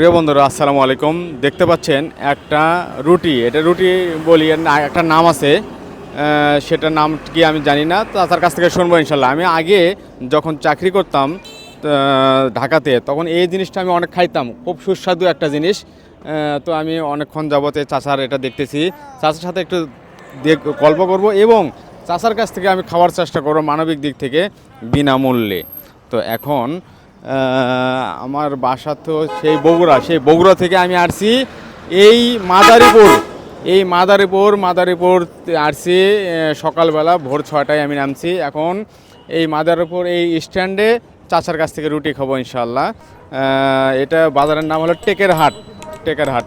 প্রিয় বন্ধুরা, আসসালামু আলাইকুম। দেখতে পাচ্ছেন একটা রুটি, এটা রুটি বলি একটা নাম আছে সেটার নাম কি আমি জানি না, তো তার কাছ থেকে শুনব ইনশাল্লাহ। আমি আগে যখন চাকরি করতাম ঢাকাতে, তখন এই জিনিসটা আমি অনেক খাইতাম, খুব সুস্বাদু একটা জিনিস। তো আমি অনেকক্ষণ যাবতে চাষার এটা দেখতেছি। চাচার সাথে একটু গল্প করব এবং চাষার কাছ থেকে আমি খাওয়ার চেষ্টা করব মানবিক দিক থেকে বিনামূল্যে। তো এখন আমার বাসা তো সেই বগুড়া সেই বগুড়া থেকে আমি আসছি। এই মাদারীপুর এই মাদারীপুর মাদারীপুর আসছি সকালবেলা ভোর ছটায় আমি নামছি। এখন এই মাদারীপুর, এই স্ট্যান্ডে চাচার কাছ থেকে রুটি খাব ইনশাল্লাহ এটা বাজারের নাম হলো টেকের হাট টেকের হাট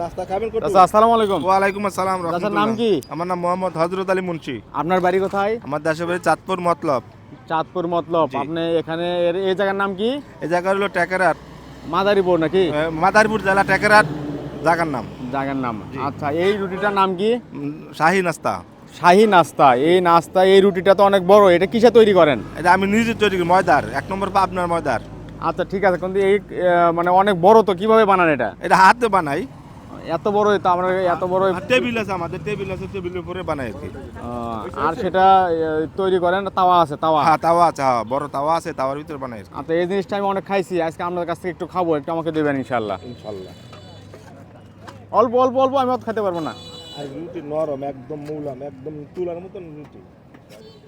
নাস্তা খাবেন কত আলাইকুম। আসসালাম চাচার নাম কি? আমার নাম মোহাম্মদ হজরত আলী মুন্সি। আপনার বাড়ি কোথায়? আমার দেশের বাড়ি চাঁদপুর মতলব। চাঁদপুর মতলব। আপনি এখানে এই জায়গার নাম কি? এই জায়গা হলো টেকেরাট মাদারীপুর নাকি? মাদারীপুর জেলা টেকেরাট জায়গার নাম। জায়গার নাম। আচ্ছা এই রুটিটার নাম কি? শাহী নাস্তা। শাহী নাস্তা। এই নাস্তা এই রুটিটা তো অনেক বড়। এটা কিসে তৈরি করেন? এটা আমি নিজে তৈরি করি ময়দার। এক নম্বর পাবনার ময়দার। আচ্ছা ঠিক আছে। কিন্তু এই মানে অনেক বড় তো কীভাবে বানান এটা? এটা হাতে বানাই। এত বড় তো আমরা এত বড় টেবিল আছে আমাদের টেবিল আছে টেবিলের উপরে বানাই আর কি। আর সেটা তৈরি করেন তাওয়া আছে তাওয়া। হ্যাঁ তাওয়া আছে হ্যাঁ বড় তাওয়া আছে তাওয়ার ভিতরে বানাই আচ্ছা এই জিনিসটা আমি অনেক খাইছি আজকে আপনার কাছ থেকে একটু খাব একটু আমাকে দেবেন ইনশাল্লাহ ইনশাল্লাহ অল্প অল্প অল্প আমি অত খেতে পারব না। আর রুটি নরম একদম মৌলাম একদম তুলার মতন রুটি।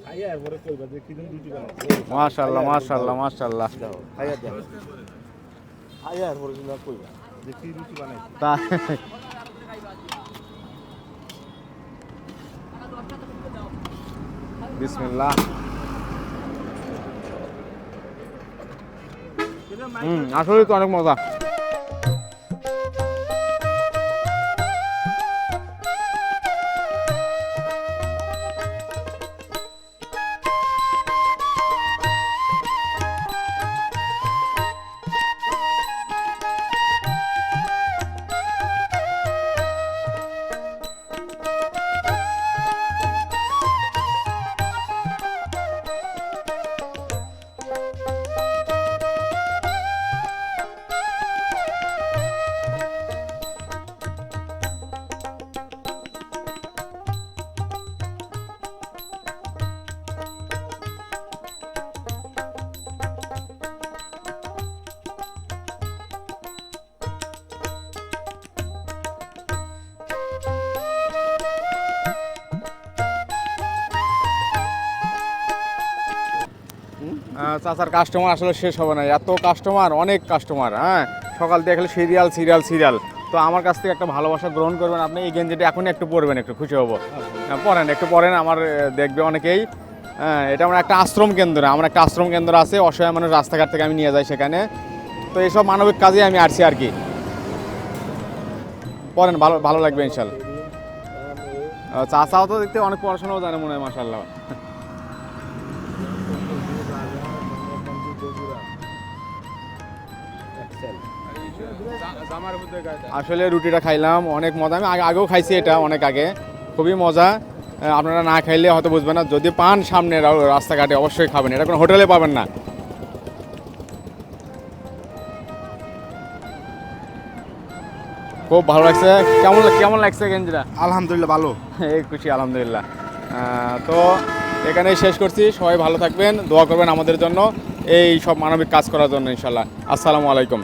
খাইয়া এরপরে কইবা যে কি দিন রুটি বানাই মাশাল্লাহ মাশাল্লাহ মাশাল্লাহ খাইয়া দাও খাইয়া এরপরে কইবা। বিসমিল্লাহ। হুম আসলে তো অনেক মজা। চাচার কাস্টমার আসলে শেষ হবে না। এত কাস্টমার অনেক কাস্টমার হ্যাঁ? সকাল থেকে খালি সিরিয়াল সিরিয়াল সিরিয়াল তো আমার কাছ থেকে একটা ভালোবাসা গ্রহণ করবেন আপনি। এই গেঞ্জিটা এখনই একটু পরবেন একটু খুশি হব। হ্যাঁ, পরেন একটু পরেন আমার দেখবে অনেকেই। হ্যাঁ এটা আমার একটা আশ্রম কেন্দ্র আমার একটা আশ্রম কেন্দ্র আছে অসহায় মানুষ রাস্তাঘাট থেকে আমি নিয়ে যাই সেখানে। তো এইসব মানবিক কাজে আমি আসছি আর কি। পরেন ভালো ভালো লাগবে ইনশাল্লাহ। চাচাও তো দেখতে অনেক পড়াশোনাও জানে মনে হয় মাসাল্লাহ আসলে রুটিটা খাইলাম অনেক মজা। আমি আগেও খাইছি এটা অনেক আগে। খুবই মজা। আপনারা না খাইলে হয়তো বুঝবেন না। যদি পান সামনে রাস্তাঘাটে অবশ্যই খাবেন। এটা কোনো হোটেলে পাবেন না। খুব ভালো লাগছে। কেমন কেমন লাগছে গেঞ্জিটা? আলহামদুলিল্লাহ ভালো। এই খুশি আলহামদুলিল্লাহ। আহ, তো এখানেই শেষ করছি। সবাই ভালো থাকবেন দোয়া করবেন আমাদের জন্য। এই সব মানবিক কাজ করার জন্য ইনশাল্লাহ আসসালামু আলাইকুম।